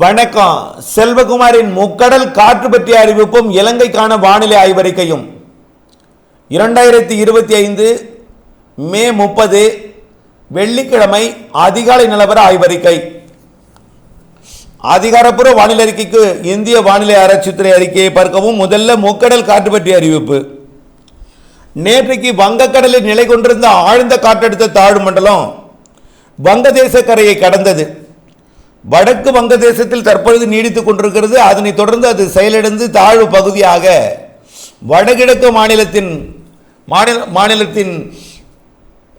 வணக்கம். செல்வகுமாரின் முக்கடல் காற்று பற்றிய அறிவிப்பும் இலங்கைக்கான வானிலை ஆய்வறிக்கையும். இரண்டாயிரத்தி இருபத்தி ஐந்து மே முப்பது வெள்ளிக்கிழமை அதிகாலை நிலவர ஆய்வறிக்கை. அதிகாரப்பூர்வ வானிலை அறிக்கைக்கு இந்திய வானிலை ஆராய்ச்சித்துறை அறிக்கையை பார்க்கவும் முதல்ல முக்கடல் காற்று பற்றிய அறிவிப்பு. நேற்றைக்கு வங்கக்கடலில் நிலை கொண்டிருந்த ஆழ்ந்த காற்றழுத்த தாழ்வு மண்டலம் வங்கதேச கரையை கடந்தது. வடக்கு வங்கதேசத்தில் தற்பொழுது நீடித்துக் கொண்டிருக்கிறது. அதனைத் தொடர்ந்து அது செயலிழந்து தாழ்வு பகுதியாக வடகிழக்கு மாநிலத்தின் மாநில மாநிலத்தின்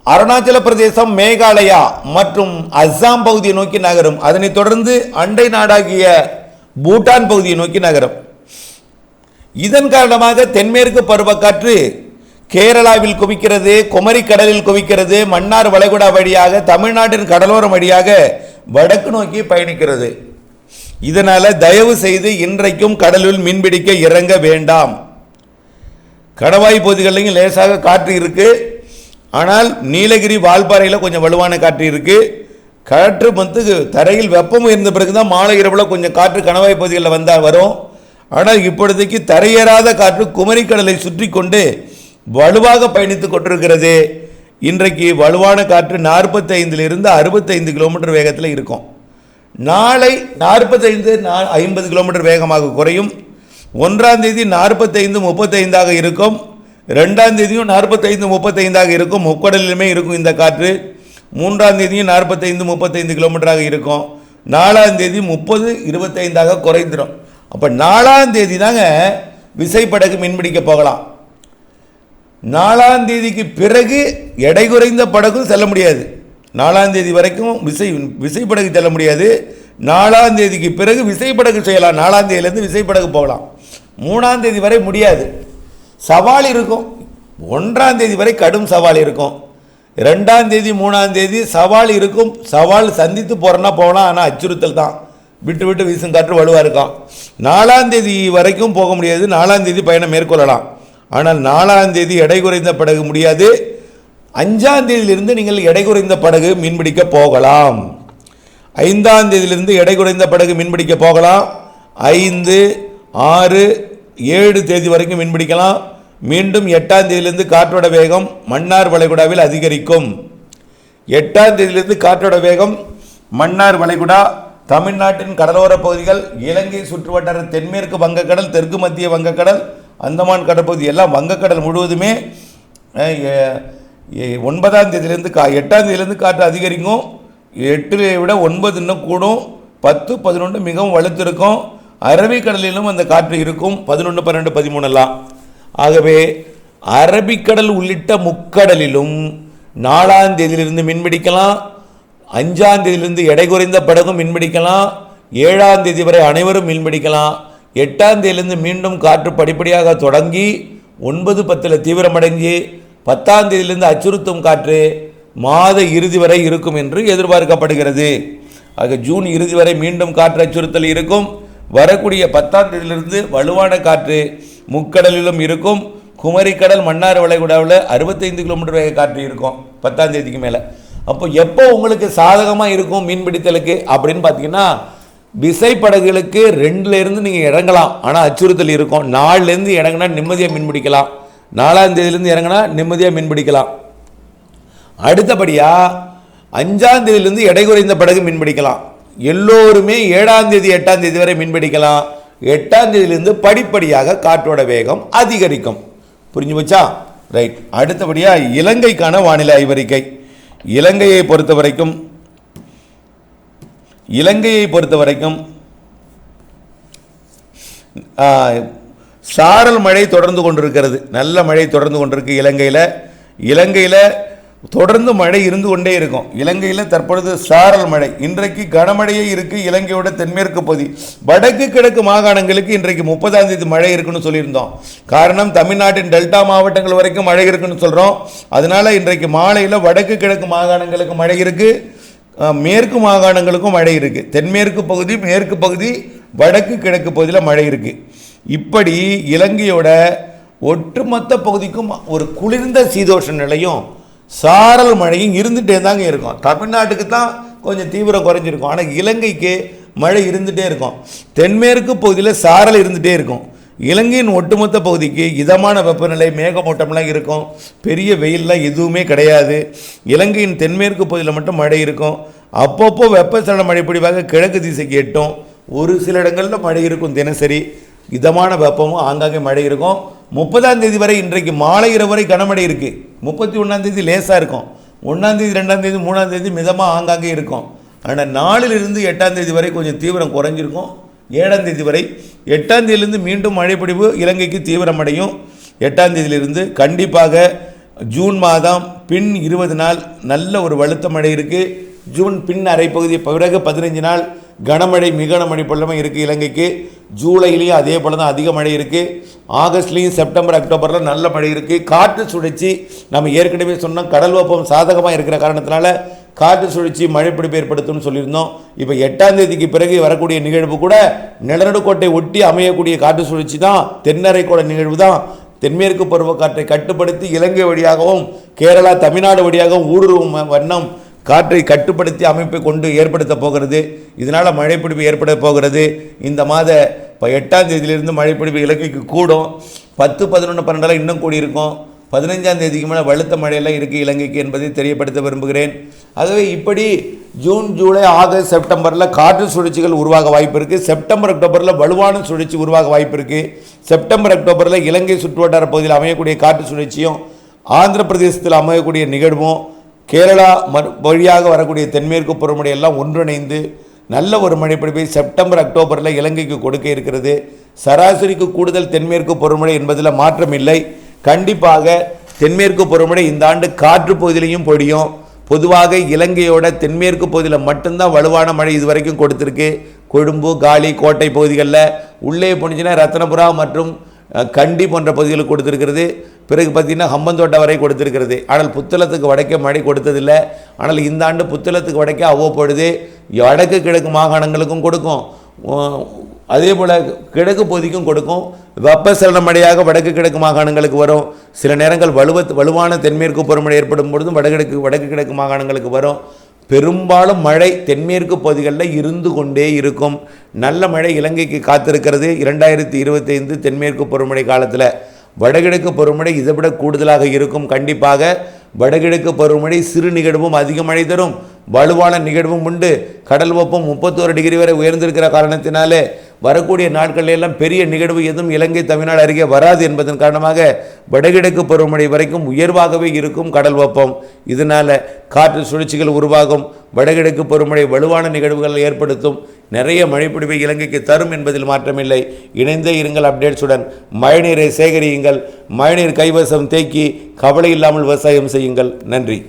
அருணாச்சல பிரதேசம் மேகாலயா மற்றும் அஸ்ஸாம் பகுதியை நோக்கி நகரும். அதனைத் தொடர்ந்து அண்டை நாடாகிய பூட்டான் பகுதியை நோக்கி நகரும். இதன் காரணமாக தென்மேற்கு பருவக்காற்று கேரளாவில் குவிக்கிறது குமரி கடலில் குவிக்கிறது மன்னார் வளைகுடா வழியாக தமிழ்நாட்டின் கடலோரம் வழியாக வடக்கு நோக்கி பயணிக்கிறது. இதனால் தயவு செய்து இன்றைக்கும் கடலில் மீன்பிடிக்க இறங்க வேண்டாம். கடவாய் பகுதிகளிலும் லேசாக காற்று இருக்குது ஆனால் நீலகிரி வால்பாறையில் கொஞ்சம் வலுவான காற்று இருக்குது காற்று வந்து தரையில் வெப்பம் இருந்த பிறகு தான் மாலை இரவில் கொஞ்சம் காற்று கணவாய் பகுதிகளில் வந்தால் வரும். ஆனால் இப்பொழுதைக்கு தரையேறாத காற்று குமரிக்கடலை சுற்றி கொண்டு வலுவாக பயணித்து கொண்டிருக்கிறது. இன்றைக்கு வலுவான காற்று நாற்பத்தைந்திலிருந்து அறுபத்தைந்து கிலோமீட்டர் வேகத்தில் இருக்கும். நாளை நாற்பத்தைந்து ஐம்பது கிலோமீட்டர் வேகமாக குறையும். ஒன்றாம் தேதி நாற்பத்தைந்து முப்பத்தைந்தாக இருக்கும். ரெண்டாம் தேதியும் நாற்பத்தைந்து முப்பத்தைந்தாக இருக்கும். முக்கடலிலுமே இருக்கும் இந்த காற்று. மூன்றாம் தேதியும் நாற்பத்தைந்து முப்பத்தைந்து கிலோமீட்டராக இருக்கும். நாலாம் தேதி முப்பது இருபத்தைந்தாக குறைந்துடும் அப்போ நாலாம் தேதி தாங்க விசைப்படகு மீன்பிடிக்க போகலாம். நாலாம் தேதிக்கு பிறகு எடை குறைந்த படகும் செல்ல முடியாது. நாலாம் தேதி வரைக்கும் விசை விசைப்படகு செல்ல முடியாது. நாலாம் தேதிக்கு பிறகு விசைப்படகு செய்யலாம். நாலாம் தேதியிலேருந்து விசைப்படகு போகலாம். மூணாம் தேதி வரை முடியாது. சவால் இருக்கும். ஒன்றாம் தேதி வரை கடும் சவால் இருக்கும். ரெண்டாம் தேதி மூணாம் தேதி சவால் இருக்கும். சவால் சந்தித்து போகிறோன்னா போகலாம். ஆனால் அச்சுறுத்தல் தான். விட்டு விட்டு வீசும் காற்று வலுவாக இருக்கும். நாலாம் தேதி வரைக்கும் போக முடியாது. நாலாம் தேதி பயணம் மேற்கொள்ளலாம். ஆனால் நாலாம் தேதி எடை குறைந்த படகு முடியாது. அஞ்சாம் தேதியிலிருந்து நீங்கள் எடை குறைந்த படகு மீன்பிடிக்க போகலாம். ஐந்தாம் தேதியிலிருந்து எடை குறைந்த படகு மீன்பிடிக்க போகலாம். ஐந்து ஆறு ஏழு தேதி வரைக்கும் மீன்பிடிக்கலாம். மீண்டும் எட்டாம் தேதியிலிருந்து காற்றோட வேகம் மன்னார் வளைகுடாவில் அதிகரிக்கும். எட்டாம் தேதியிலிருந்து காற்றோட வேகம் மன்னார் வளைகுடா தமிழ்நாட்டின் கடலோர பகுதிகள் இலங்கை சுற்றுவட்டார தென்மேற்கு வங்கக்கடல் தெற்கு மத்திய வங்கக்கடல் அந்தமான் கடற்பகுதி எல்லாம் வங்கக்கடல் முழுவதுமே ஒன்பதாம் தேதியிலேருந்து கா எட்டாம் தேதியிலேருந்து காற்று அதிகரிக்கும். எட்டு விட ஒன்பது இன்னும் கூடும். பத்து பதினொன்று மிகவும் வலுத்திருக்கும். அரபிக்கடலிலும் அந்த காற்று இருக்கும். பதினொன்று பன்னெண்டு பதிமூணெல்லாம் ஆகவே அரபிக்கடல் உள்ளிட்ட முக்கடலிலும் நாலாம் தேதியிலிருந்து மீன்பிடிக்கலாம். அஞ்சாம் தேதியிலிருந்து எடை குறைந்த படகும் மீன்பிடிக்கலாம். ஏழாம் தேதி வரை அனைவரும் மீன்பிடிக்கலாம். எட்டாம் தேதியிலிருந்து மீண்டும் காற்று படிப்படியாக தொடங்கி ஒன்பது பத்தில் தீவிரமடைஞ்சு பத்தாம் தேதியிலிருந்து அச்சுறுத்தும் காற்று மாத இறுதி வரை இருக்கும் என்று எதிர்பார்க்கப்படுகிறது. ஆக ஜூன் இறுதி வரை மீண்டும் காற்று அச்சுறுத்தல் இருக்கும். வரக்கூடிய பத்தாம் தேதியிலிருந்து வலுவான காற்று முக்கடலிலும் இருக்கும். குமரிக்கடல் மன்னார் வளைகுடாவில் அறுபத்தைந்து கிலோமீட்டர் வேக காற்று இருக்கும் பத்தாம் தேதிக்கு மேலே. அப்போ எப்போ உங்களுக்கு சாதகமாக இருக்கும் மீன்பிடித்தலுக்கு அப்படின்னு பார்த்தீங்கன்னா விசைப்படகுகளுக்கு ரெண்டுல இருந்து நீங்கள் இறங்கலாம். ஆனால் அச்சுறுத்தல் இருக்கும். நாலுலேருந்து இறங்கினா நிம்மதியாக மீன்பிடிக்கலாம் நாலாம் தேதியிலேருந்து இறங்கினா நிம்மதியாக மீன்பிடிக்கலாம் அடுத்தபடியாக அஞ்சாம் தேதியிலேருந்து எடை குறைந்த படகு மீன்பிடிக்கலாம் எல்லோருமே ஏழாம் தேதி எட்டாம் தேதி வரை மீன்பிடிக்கலாம் எட்டாம் தேதியிலேருந்து படிப்படியாக காற்றோட வேகம் அதிகரிக்கும். புரிஞ்சு போச்சா? ரைட். அடுத்தபடியாக இலங்கைக்கான வானிலை ஆய்வறிக்கை. இலங்கையை பொறுத்த வரைக்கும் இலங்கையை பொறுத்த வரைக்கும் சாரல் மழை தொடர்ந்து கொண்டிருக்கிறது. நல்ல மழை தொடர்ந்து கொண்டிருக்கு இலங்கையில். இலங்கையில் தொடர்ந்து மழை இருந்து கொண்டே இருக்கும். இலங்கையில் தற்பொழுது சாரல் மழை. இன்றைக்கு கனமழையே இருக்குது இலங்கையோட தென்மேற்கு பகுதி. வடக்கு கிழக்கு மாகாணங்களுக்கு இன்றைக்கு முப்பதாம் தேதி மழை இருக்குன்னு சொல்லியிருந்தோம். காரணம் தமிழ்நாட்டின் டெல்டா மாவட்டங்கள் வரைக்கும் மழை இருக்குன்னு சொல்கிறோம் அதனால இன்றைக்கு மாலையில் வடக்கு கிழக்கு மாகாணங்களுக்கு மழை இருக்குது மேற்கு மாகாணங்களுக்கும் மழை இருக்குது தென்மேற்கு பகுதி மேற்கு பகுதி வடக்கு கிழக்கு பகுதியில் மழை இருக்குது இப்படி இலங்கையோட ஒட்டுமொத்த பகுதிக்கும் ஒரு குளிர்ந்த சீதோஷ நிலையும் சாரல் மழையும் இருந்துகிட்டே தாங்க இருக்கும். தமிழ்நாட்டுக்கு தான் கொஞ்சம் தீவிரம் குறைஞ்சிருக்கும். ஆனால் இலங்கைக்கு மழை இருந்துகிட்டே இருக்கும். தென்மேற்கு பகுதியில் சாரல் இருந்துகிட்டே இருக்கும். இலங்கையின் ஒட்டுமொத்த பகுதிக்கு இதமான வெப்பநிலை மேகமூட்டம்லாம் இருக்கும். பெரிய வெயில்லாம் எதுவுமே கிடையாது. இலங்கையின் தென்மேற்கு பகுதியில் மட்டும் மழை இருக்கும். அப்பப்போ வெப்பசலன மழை பிடிவாக கிழக்கு திசைக்கு எட்டும். ஒரு சில இடங்களில் மழை இருக்கும் தினசரி. இதமான வெப்பமும் ஆங்காங்கே மழை இருக்கும். முப்பதாம் தேதி வரை இன்றைக்கு மாலை இரவு வரை கனமழை இருக்குது முப்பத்தி ஒன்றாம் தேதி லேசாக இருக்கும். ஒன்றாம் தேதி ரெண்டாம் தேதி மூணாம் தேதி மிதமாக ஆங்காங்கே இருக்கும். ஆனால் நாலுலேருந்து எட்டாம் தேதி வரை கொஞ்சம் தீவிரம் குறைஞ்சிருக்கும். ஏழாம் தேதி வரை எட்டாம் தேதியிலிருந்து மீண்டும் மழைப்பொழிவு இலங்கைக்கு தீவிரமடையும். எட்டாம் தேதியிலிருந்து கண்டிப்பாக ஜூன் மாதம் பின் இருபது நாள் நல்ல ஒரு வலுத்த மழை இருக்குது ஜூன் பின் அரைப்பகுதி பிறகு பதினஞ்சு நாள் கனமழை மிக கனமழை பொழுதுமே இருக்குது இலங்கைக்கு. ஜூலையிலையும் அதே போல தான் அதிக மழை இருக்குது ஆகஸ்ட்லேயும் செப்டம்பர் அக்டோபரில் நல்ல மழை இருக்குது காற்று சுழற்சி நம்ம ஏற்கனவே சொன்னோம் கடல் வெப்பம் சாதகமாக இருக்கிற காரணத்தினால காற்று சுழற்சி மழைப்பிடிப்பு ஏற்படுத்தும்னு சொல்லியிருந்தோம். இப்போ எட்டாம் தேதிக்கு பிறகு வரக்கூடிய நிகழ்வு கூட நிலநடுக்கோட்டை ஒட்டி அமையக்கூடிய காற்று சுழற்சி தான் தென்னரைக்கோட நிகழ்வு தான். தென்மேற்கு பருவக்காற்றை கட்டுப்படுத்தி இலங்கை வழியாகவும் கேரளா தமிழ்நாடு வழியாகவும் ஊடுருவும் வண்ணம் காற்றை கட்டுப்படுத்தி அமைப்பை கொண்டு ஏற்படுத்த போகிறது. இதனால் மழைப்பிடிப்பு ஏற்பட போகிறது. இந்த மாத இப்போ எட்டாம் தேதியிலிருந்து மழைப்பிடிப்பு இலங்கைக்கு கூடும். பத்து பதினொன்று பன்னெண்டெல்லாம் இன்னும் கூடியிருக்கும். பதினைஞ்சாம் தேதிக்கு மேலே வலுத்த மழையெல்லாம் இருக்குது இலங்கைக்கு என்பதை தெரியப்படுத்த விரும்புகிறேன். ஆகவே இப்படி ஜூன் ஜூலை ஆகஸ்ட் செப்டம்பரில் காற்று சுழற்சிகள் உருவாக வாய்ப்பு இருக்குது செப்டம்பர் அக்டோபரில் வலுவான சுழற்சி உருவாக வாய்ப்பு இருக்குது செப்டம்பர் அக்டோபரில் இலங்கை சுற்றுவட்டார பகுதியில் அமையக்கூடிய காற்று சுழற்சியும் ஆந்திர பிரதேசத்தில் அமையக்கூடிய நிகழ்வும் கேரளா வழியாக வரக்கூடிய தென்மேற்கு பருவமழை எல்லாம் ஒன்றிணைந்து நல்ல ஒரு மழைப்பிடிப்பை செப்டம்பர் அக்டோபரில் இலங்கைக்கு கொடுக்க இருக்கிறது. சராசரிக்கு கூடுதல் தென்மேற்கு பருவமழை என்பதில் மாற்றம் இல்லை கண்டிப்பாக தென்மேற்கு பருவமழை இந்த ஆண்டு காற்று பகுதியிலையும் பொடியும் பொதுவாக இலங்கையோட தென்மேற்கு பகுதியில் மட்டும்தான் வலுவான மழை இதுவரைக்கும் கொடுத்துருக்கு. கொழும்பு காலி கோட்டை பகுதிகளில் உள்ளே போனிச்சுன்னா ரத்னபுரா மற்றும் கண்டி போன்ற பகுதிகளுக்கு கொடுத்துருக்கிறது. பிறகு பார்த்திங்கன்னா ஹம்பந்தோட்டை வரை கொடுத்துருக்கிறது. ஆனால் புத்தளத்துக்கு வடக்கே மழை கொடுத்ததில்லை. ஆனால் இந்த ஆண்டு புத்தளத்துக்கு வடக்கே அவ்வப்பொழுது வடக்கு கிழக்கு மாகாணங்களுக்கும் கொடுக்கும். அதே போல் கிழக்கு பகுதிக்கும் கொடுக்கும். வெப்பசலன மழையாக வடக்கு கிழக்கு மாகாணங்களுக்கு வரும். சில நேரங்கள் வலுவ வலுவான தென்மேற்கு பருவமழை ஏற்படும் பொழுதும் வடகிழக்கு வடக்கு கிழக்கு மாகாணங்களுக்கு வரும். பெரும்பாலும் மழை தென்மேற்கு பகுதிகளில் இருந்து கொண்டே இருக்கும். நல்ல மழை இலங்கைக்கு காத்திருக்கிறது. இரண்டாயிரத்தி இருபத்தைந்து தென்மேற்கு பருவமழை காலத்தில். வடகிழக்கு பருவமழை இதை விட கூடுதலாக இருக்கும். கண்டிப்பாக வடகிழக்கு பருவமழை சிறு நிகழ்வும் அதிக மழை தரும். வலுவான நிகழ்வும் உண்டு. கடல் வெப்பம் முப்பத்தோரு டிகிரி வரை உயர்ந்திருக்கிற காரணத்தினாலே வரக்கூடிய நாட்களில் எல்லாம் பெரிய நிகழ்வு எதுவும் இலங்கை தமிழ்நாடு அருகே வராது என்பதன் காரணமாக வடகிழக்கு பருவமழை வரைக்கும் உயர்வாகவே இருக்கும் கடல் வெப்பம். இதனால் காற்று சுழற்சிகள் உருவாகும். வடகிழக்கு பருவமழை வலுவான நிகழ்வுகளை ஏற்படுத்தும். நிறைய மழைப்பிடிவை இலங்கைக்கு தரும் என்பதில் மாற்றமில்லை. இணைந்தே இருங்கள் அப்டேட்ஸுடன். மழைநீரை சேகரியுங்கள். மழைநீர் கைவசம் தேக்கி கவலை இல்லாமல் விவசாயம் செய்யுங்கள். நன்றி.